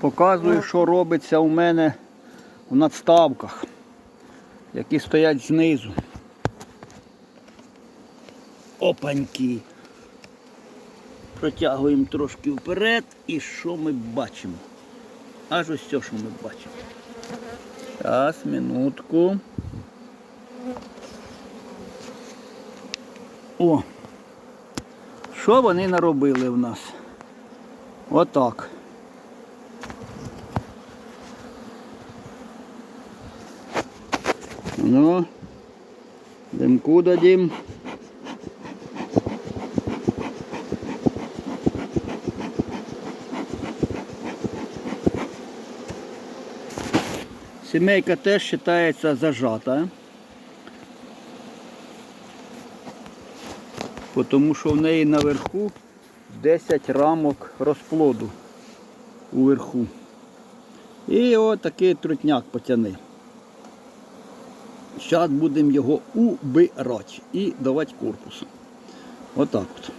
Показую, що робиться у мене в надставках, які стоять знизу. Опаньки. Протягуємо трошки вперед і що ми бачимо? Аж ось це, що ми бачимо. Зараз, минутку. О! Що вони наробили в нас? Отак. Ну, димку дадим. Сімейка теж вважається зажата. Тому що в неї наверху 10 рамок розплоду уверху. І отакий трутняк потяни. Зараз будемо його убирати і давати корпус. Отак от.